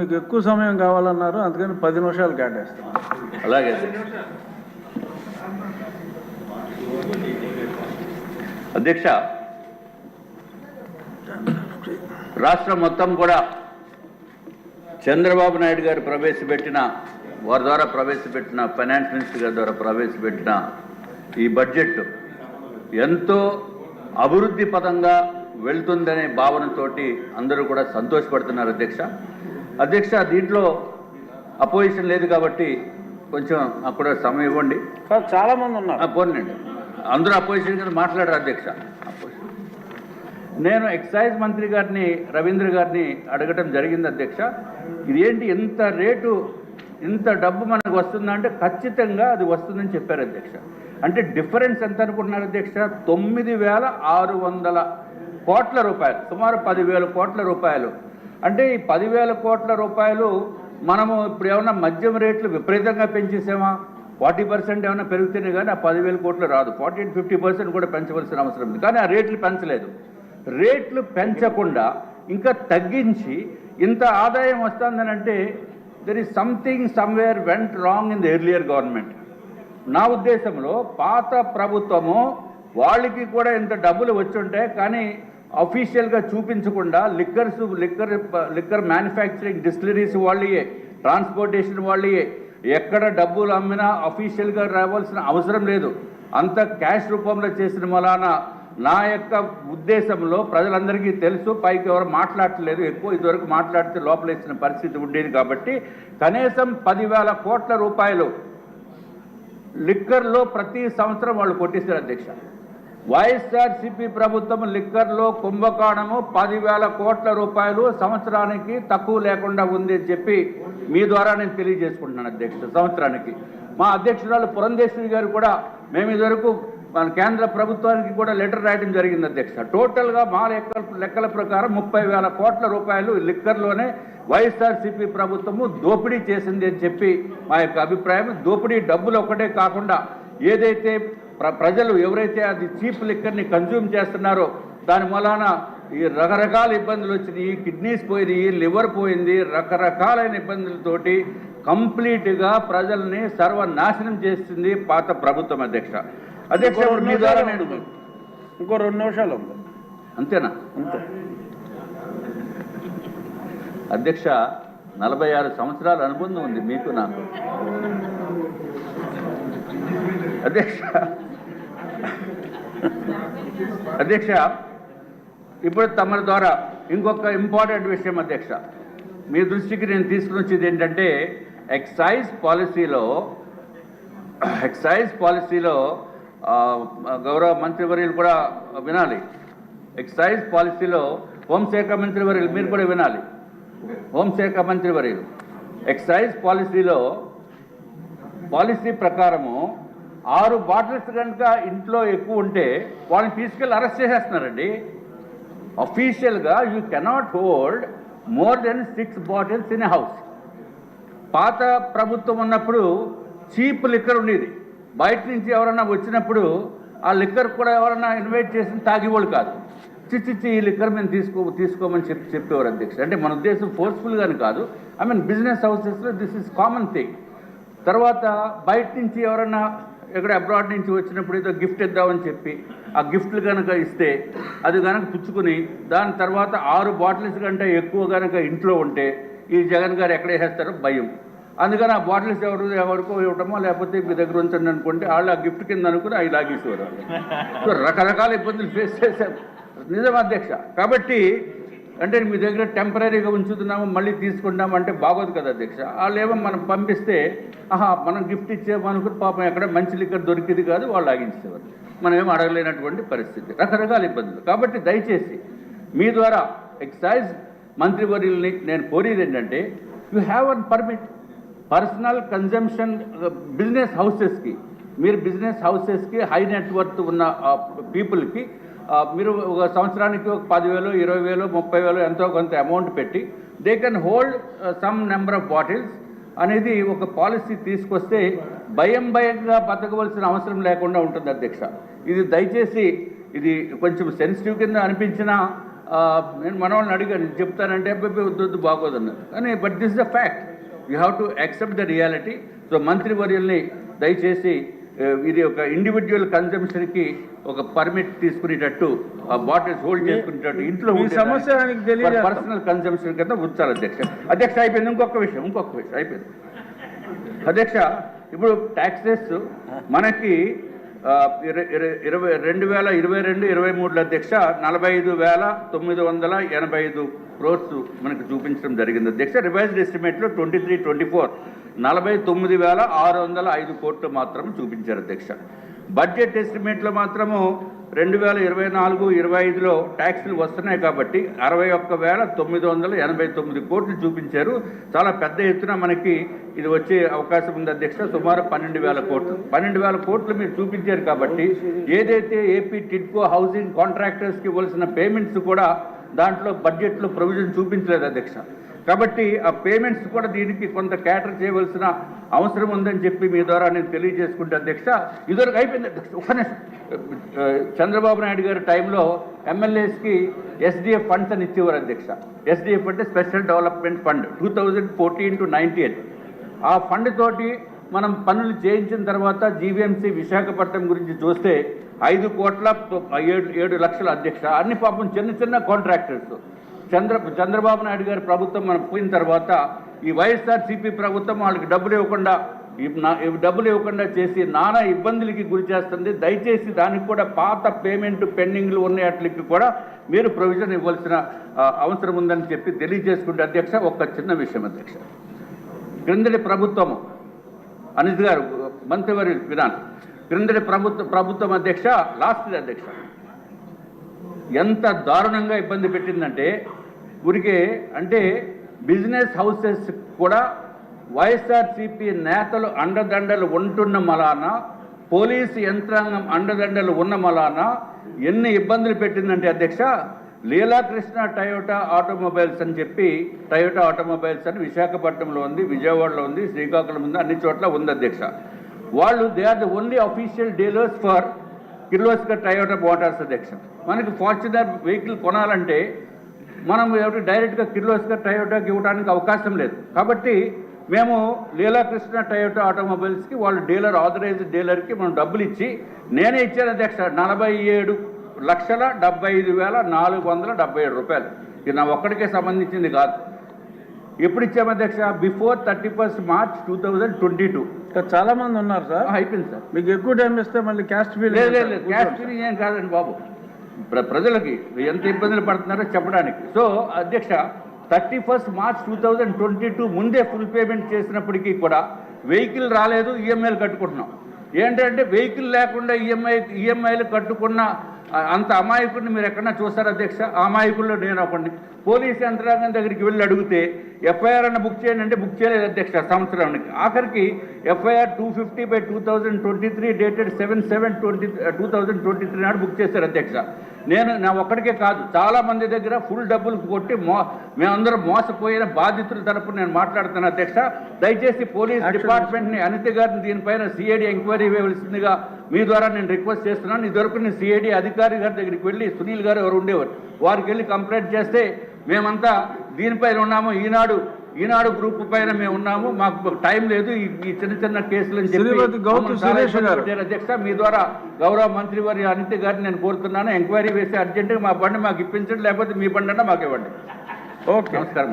మీకు ఎక్కువ సమయం కావాలన్నారు అందుకని పది నిమిషాలు కేటాయిస్తాం అలాగే. అధ్యక్ష రాష్ట్రం మొత్తం కూడా చంద్రబాబు నాయుడు గారు ప్రవేశపెట్టిన వారి ద్వారా ప్రవేశపెట్టిన ఫైనాన్స్ మినిస్టర్ గారి ద్వారా ప్రవేశపెట్టిన ఈ బడ్జెట్ ఎంతో అభివృద్ధి పదంగా వెళ్తుందనే భావనతోటి అందరూ కూడా సంతోషపడుతున్నారు అధ్యక్ష. అధ్యక్ష దీంట్లో అపోజిషన్ లేదు కాబట్టి కొంచెం అక్కడ సమయం ఇవ్వండి. చాలా మంది ఉన్నారు. పోనండి అందరూ అపోజిషన్ కింద మాట్లాడారు అధ్యక్ష. అపోజిషన్. నేను ఎక్సైజ్ మంత్రి గారిని రవీంద్ర గారిని అడగటం జరిగింది అధ్యక్ష. ఇదేంటి ఇంత రేటు ఇంత డబ్బు మనకు వస్తుందంటే ఖచ్చితంగా అది వస్తుందని చెప్పారు అధ్యక్ష. అంటే డిఫరెన్స్ ఎంత అనుకుంటున్నారు అధ్యక్ష? తొమ్మిది వేల ఆరు వందల కోట్ల రూపాయలు సుమారు పదివేల కోట్ల రూపాయలు. అంటే ఈ పదివేల కోట్ల రూపాయలు మనము ఇప్పుడు ఏమైనా మద్యం రేట్లు విపరీతంగా పెంచేసామా? ఫార్టీ పర్సెంట్ ఏమైనా పెరిగితేనే కానీ ఆ పదివేల కోట్లు రాదు. ఫార్టీ ఫిఫ్టీ పర్సెంట్ కూడా పెంచవలసిన అవసరం ఉంది. కానీ ఆ రేట్లు పెంచలేదు. రేట్లు పెంచకుండా ఇంకా తగ్గించి ఇంత ఆదాయం వస్తుందని అంటే there is something somewhere went wrong in the earlier government నా ఉద్దేశంలో పాత ప్రభుత్వము వాళ్ళకి కూడా ఇంత డబ్బులు వచ్చుంటాయి కానీ అఫీషియల్గా చూపించకుండా liquors liquor liquor manufacturing distilleries వాళ్ళయే transportation వాళ్ళయే. ఎక్కడ డబ్బులు అమ్మినా అఫీషియల్గా రావాల్సిన అవసరం లేదు. అంత క్యాష్ రూపంలో చేసిన వలన నా యొక్క ఉద్దేశంలో ప్రజలందరికీ తెలుసు పైకి ఎవరు మాట్లాడట్లేదు ఎక్కువ ఇదివరకు మాట్లాడితే లోపల ఇచ్చిన పరిస్థితి ఉండేది కాబట్టి కనీసం పదివేల కోట్ల రూపాయలు లిక్కర్లో ప్రతి సంవత్సరం వాళ్ళు కొట్టేశారు అధ్యక్ష. వైఎస్ఆర్సిపి ప్రభుత్వం లిక్కర్లో కుంభకోణము పదివేల కోట్ల రూపాయలు సంవత్సరానికి తక్కువ లేకుండా ఉంది అని చెప్పి మీ ద్వారా నేను తెలియజేసుకుంటున్నాను అధ్యక్షుడు సంవత్సరానికి. మా అధ్యక్షురాలు పురంధేశ్వరి గారు కూడా మేము ఇదివరకు మన కేంద్ర ప్రభుత్వానికి కూడా లెటర్ రాయడం జరిగింది అధ్యక్ష. టోటల్గా మా లెక్కల లెక్కల ప్రకారం ముప్పై వేల కోట్ల రూపాయలు లిక్కర్లోనే వైఎస్ఆర్సీపీ ప్రభుత్వము దోపిడీ చేసింది అని చెప్పి మా యొక్క అభిప్రాయం. దోపిడీ డబ్బులు ఒకటే కాకుండా ఏదైతే ప్రజలు ఎవరైతే అది చీప్ లిక్కర్ని కన్జ్యూమ్ చేస్తున్నారో దాని మూలాన ఈ రకరకాల ఇబ్బందులు వచ్చినాయి. కిడ్నీస్ పోయినాయి లివర్ పోయింది రకరకాలైన ఇబ్బందులతోటి కంప్లీట్గా ప్రజల్ని సర్వనాశనం చేస్తుంది పాత ప్రభుత్వం అధ్యక్ష. అధ్యక్ష మీ ద్వారా నేను ఇంకో రెండు నిమిషాలు ఉంది. అంతేనా? అంతే. అధ్యక్ష నలభై ఆరు సంవత్సరాల అనుబంధం ఉంది మీకు నాకు. అధ్యక్ష అధ్యక్ష ఇప్పుడు తమ ద్వారా ఇంకొక ఇంపార్టెంట్ విషయం అధ్యక్ష. మీ దృష్టికి నేను తీసుకుని వచ్చేది ఏంటంటే ఎక్సైజ్ పాలసీలో ఎక్సైజ్ పాలసీలో గౌరవ గౌరవ మంత్రివర్యులు కూడా వినాలి. ఎక్సైజ్ పాలసీలో హోంశాఖ మంత్రివర్యులు మీరు కూడా వినాలి. హోంశాఖ మంత్రివర్యులు. ఎక్సైజ్ పాలసీలో పాలసీ ప్రకారము ఆరు బాటిల్స్ కనుక ఇంట్లో ఎక్కువ ఉంటే వాళ్ళని తీసుకెళ్ళి అరెస్ట్ చేసేస్తున్నారండి. అఫీషియల్గా you cannot hold more than six bottles in house పాత ప్రభుత్వం ఉన్నప్పుడు చీప్ లిక్కర్ ఉండేది. బయట నుంచి ఎవరన్నా వచ్చినప్పుడు ఆ లిక్కర్ కూడా ఎవరన్నా ఇన్వైట్ చేసి తాగేవాళ్ళు కాదు. చిచ్చిచ్చి ఈ లిక్కర్ మేము తీసుకో తీసుకోమని చెప్పి చెప్పేవారు అధ్యక్ష అంటే మన ఉద్దేశం ఫోర్స్ఫుల్గాని కాదు. ఐ మీన్ బిజినెస్ హౌసెస్లో దిస్ ఇస్ కామన్ థింగ్ తర్వాత బయట నుంచి ఎవరన్నా ఎక్కడ అబ్రాడ్ నుంచి వచ్చినప్పుడు ఏదో గిఫ్ట్ ఇద్దామని చెప్పి ఆ గిఫ్ట్లు కనుక ఇస్తే అది కనుక పుచ్చుకుని దాని తర్వాత ఆరు బాటిల్స్ కంటే ఎక్కువ కనుక ఇంట్లో ఉంటే ఈ జగన్ గారు ఎక్కడ వేసేస్తారో భయం. అందుకని ఆ బాటిల్స్ ఎవరు ఎవరికో ఇవ్వటమో లేకపోతే మీ దగ్గర ఉంచండి అనుకుంటే వాళ్ళు ఆ గిఫ్ట్ కింద అనుకుని అవి లాగేసేవారు సో రకరకాల ఇబ్బందులు ఫేస్ చేశారు నిజం అధ్యక్ష. కాబట్టి అంటే మీ దగ్గర టెంపరీగా ఉంచుతున్నాము మళ్ళీ తీసుకుంటాము అంటే బాగోదు కదా అధ్యక్ష. వాళ్ళు ఏమో మనం పంపిస్తే ఆహా మనం గిఫ్ట్ ఇచ్చేమనుకుని పాపం ఎక్కడ మంచి లిక్కర్ దొరికింది కాదు వాళ్ళు ఆగించేవారు మనం ఏం అడగలేనటువంటి పరిస్థితి. రకరకాల ఇబ్బందులు. కాబట్టి దయచేసి మీ ద్వారా ఎక్సైజ్ మంత్రివర్యుల్ని నేను కోరేది ఏంటంటే you have an permit personal consumption business హౌసెస్కి మీరు బిజినెస్ హౌసెస్కి హై నెట్వర్త్ ఉన్న uh, పీపుల్కి మీరు ఒక సంవత్సరానికి ఒక పదివేలు ఇరవై వేలు ముప్పై వేలు ఎంతో కొంత అమౌంట్ పెట్టి they can hold some number of bottles అనేది ఒక పాలసీ తీసుకొస్తే భయం భయంగా బతకవలసిన అవసరం లేకుండా ఉంటుంది అధ్యక్ష. ఇది దయచేసి ఇది కొంచెం సెన్సిటివ్ కింద అనిపించినా నేను మనవాళ్ళని అడిగాను చెప్తానంటే వద్దు బాగోదన్నారు కానీ but this the fact you have to accept the reality so మంత్రివర్యుల్ని దయచేసి ఇది ఒక ఇండివిజువల్ కన్జంప్షన్కి ఒక పర్మిట్ తీసుకునేటట్టు ఆ బాటిల్స్ హోల్డ్ చేసుకునేటట్టు ఇంట్లో సమస్య. పర్సనల్ కన్జంప్షన్ కింద ఉంచాలి అధ్యక్ష. అధ్యక్ష అయిపోయింది. ఇంకొక విషయం ఇంకొక విషయం అయిపోయింది. అధ్యక్ష ఇప్పుడు ట్యాక్సెస్ మనకి ఇరవై రెండు వేల ఇరవై రెండు ఇరవై మూడులో అధ్యక్ష నలభై ఐదు వేల తొమ్మిది వందల ఎనభై ఐదు క్రోర్స్ మనకు చూపించడం జరిగింది. అధ్యక్ష రివైజ్డ్ ఎస్టిమేట్లో ట్వంటీ త్రీ ట్వంటీ ఫోర్ నలభై తొమ్మిది వేల ఆరు వందల ఐదు కోట్లు మాత్రం చూపించారు అధ్యక్ష బడ్జెట్ ఎస్టిమేట్లో మాత్రము రెండు వేల ఇరవై నాలుగు ఇరవై ఐదులో ట్యాక్సులు వస్తున్నాయి కాబట్టి అరవై ఒక్క వేల తొమ్మిది వందల ఎనభై తొమ్మిది కోట్లు చూపించారు. చాలా పెద్ద ఎత్తున మనకి ఇది వచ్చే అవకాశం ఉంది అధ్యక్ష సుమారు పన్నెండు వేల కోట్లు. పన్నెండు వేల కోట్లు మీరు చూపించారు కాబట్టి ఏదైతే ఏపీ టిడ్కో హౌసింగ్ కాంట్రాక్టర్స్కి ఇవ్వాల్సిన పేమెంట్స్ కూడా దాంట్లో బడ్జెట్లో ప్రొవిజన్ చూపించలేదు అధ్యక్ష. కాబట్టి ఆ పేమెంట్స్ కూడా దీనికి కొంత క్యాటర్ చేయవలసిన అవసరం ఉందని చెప్పి మీ ద్వారా నేను తెలియజేసుకుంటే అధ్యక్ష ఇదివరకు అయిపోయింది. అధ్యక్ష చంద్రబాబు నాయుడు గారి టైంలో ఎమ్మెల్యేస్కి ఎస్డిఎఫ్ ఫండ్స్ అని ఇచ్చేవారు అధ్యక్ష. ఎస్డిఎఫ్ అంటే special development fund two thousand fourteen to nineteen ఆ ఫండ్ తోటి మనం పనులు చేయించిన తర్వాత జీవీఎంసీ విశాఖపట్నం గురించి చూస్తే ఐదు కోట్ల ఏడు ఏడు లక్షల అధ్యక్ష. అన్ని పాపం చిన్న చిన్న కాంట్రాక్టర్స్. చంద్ర చంద్రబాబు నాయుడు గారి ప్రభుత్వం మనం పోయిన తర్వాత ఈ వైఎస్ఆర్ సిపి ప్రభుత్వం వాళ్ళకి డబ్బులు ఇవ్వకుండా నా- డబ్బులు ఇవ్వకుండా చేసి నానా ఇబ్బందులకి గురి చేస్తుంది. దయచేసి దానికి కూడా పాత పేమెంట్ పెండింగ్లు ఉన్న వాటికి కూడా మీరు ప్రొవిజన్ ఇవ్వాల్సిన అవసరం ఉందని చెప్పి తెలియజేసుకుంటే అధ్యక్ష ఒక చిన్న విషయం అధ్యక్ష. క్రిందటి ప్రభుత్వము అనిత్ గారు మంత్రివారి విధానం. క్రిందటి ప్రభుత్వ ప్రభుత్వం అధ్యక్ష లాస్ట్ అధ్యక్ష. ఎంత దారుణంగా ఇబ్బంది పెట్టిందంటే ఊరికే అంటే బిజినెస్ హౌసెస్ కూడా వైఎస్ఆర్సీపీ నేతలు అండదండలు ఉంటున్న మలాన పోలీసు యంత్రాంగం అండదండలు ఉన్న మలాన ఎన్ని ఇబ్బందులు పెట్టిందంటే అధ్యక్ష లీలాకృష్ణ టయోటా ఆటోమొబైల్స్ అని చెప్పి టయోటా ఆటోమొబైల్స్ అని విశాఖపట్నంలో ఉంది విజయవాడలో ఉంది శ్రీకాకుళం ఉంది అన్ని చోట్ల ఉంది అధ్యక్ష. వాళ్ళు they are the only official dealers for Kirloskar Toyota Motors అధ్యక్ష. మనకి ఫార్చునర్ వెహికల్ కొనాలంటే మనం ఎవరికి డైరెక్ట్గా కిర్లోస్కర్ టయోటాకి ఇవ్వడానికి అవకాశం లేదు. కాబట్టి మేము లీలాకృష్ణ టయోటా ఆటోమొబైల్స్కి వాళ్ళు డీలర్ ఆథరైజ్డ్ డీలర్కి మనం డబ్బులు ఇచ్చి నేనే ఇచ్చాను అధ్యక్ష నలభై ఏడు లక్షల డెబ్బై ఐదు వేల నాలుగు వందల డెబ్బై ఏడు రూపాయలు. ఇది నా ఒక్కడికే సంబంధించింది కాదు. ఎప్పుడు ఇచ్చాము అధ్యక్ష? Before thirty first March two thousand twenty two ఇంకా చాలా మంది ఉన్నారు సార్. అయిపోయింది సార్. మీకు ఎక్కువ టైం ఇస్తే మళ్ళీ క్యాస్ట్ ఫీల్ లేదు లేదు క్యాష్ ఫీలింగ్ ఏం కాదండి బాబు. ప్రజలకి ఎంత ఇబ్బందులు పడుతున్నారో చెప్పడానికి. సో అధ్యక్ష thirty first March two thousand twenty two ముందే ఫుల్ పేమెంట్ చేసినప్పటికీ కూడా వెహికల్ రాలేదు ఈఎంఐలు కట్టుకుంటున్నాం. ఏంటంటే వెహికల్ లేకుండా ఈఎంఐ ఈఎంఐలు కట్టుకున్న అంత అమాయకుడిని మీరు ఎక్కడన్నా చూస్తారు అధ్యక్ష? అమాయకుల్లో నేను ఒకటి పోలీస్ యంత్రాంగం దగ్గరికి వెళ్ళి అడిగితే ఎఫ్ఐఆర్ అన్న బుక్ చేయండి అంటే బుక్ చేయలేదు అధ్యక్ష సంవత్సరానికి. ఆఖరికి FIR two fifty by two thousand twenty three dated seven seven twenty two thousand twenty three నాడు బుక్ చేశారు అధ్యక్ష. నేను నా ఒక్కడికే కాదు చాలా మంది దగ్గర ఫుల్ డబ్బులు కొట్టి మో మేమందరం మోసపోయిన బాధితుల తరపున నేను మాట్లాడుతున్నా అధ్యక్ష. దయచేసి పోలీస్ డిపార్ట్మెంట్ని అనిత గారిని దీనిపైన సిఐడి ఎంక్వైరీ ఇవ్వవలసిందిగా మీ ద్వారా నేను రిక్వెస్ట్ చేస్తున్నాను. ఇదివరకు నేను సిఐడి అధికారి గారి దగ్గరికి వెళ్ళి సునీల్ గారు ఎవరు ఉండేవారు వారికి వెళ్ళి కంప్లైంట్ చేస్తే మేమంతా దీనిపైన ఉన్నాము. ఈనాడు ఈనాడు గ్రూప్ పైన మేము ఉన్నాము మాకు టైం లేదు ఈ చిన్న చిన్న కేసులు చెప్పి అధ్యక్ష మీ ద్వారా గౌరవ మంత్రి వారి అనిత గారిని నేను కోరుతున్నాను. ఎంక్వైరీ వేసి అర్జెంటుగా మా బండి మాకు ఇప్పించండి లేకపోతే మీ బండి అన్నా మాకు ఇవ్వండి. ఓకే. నమస్కారం.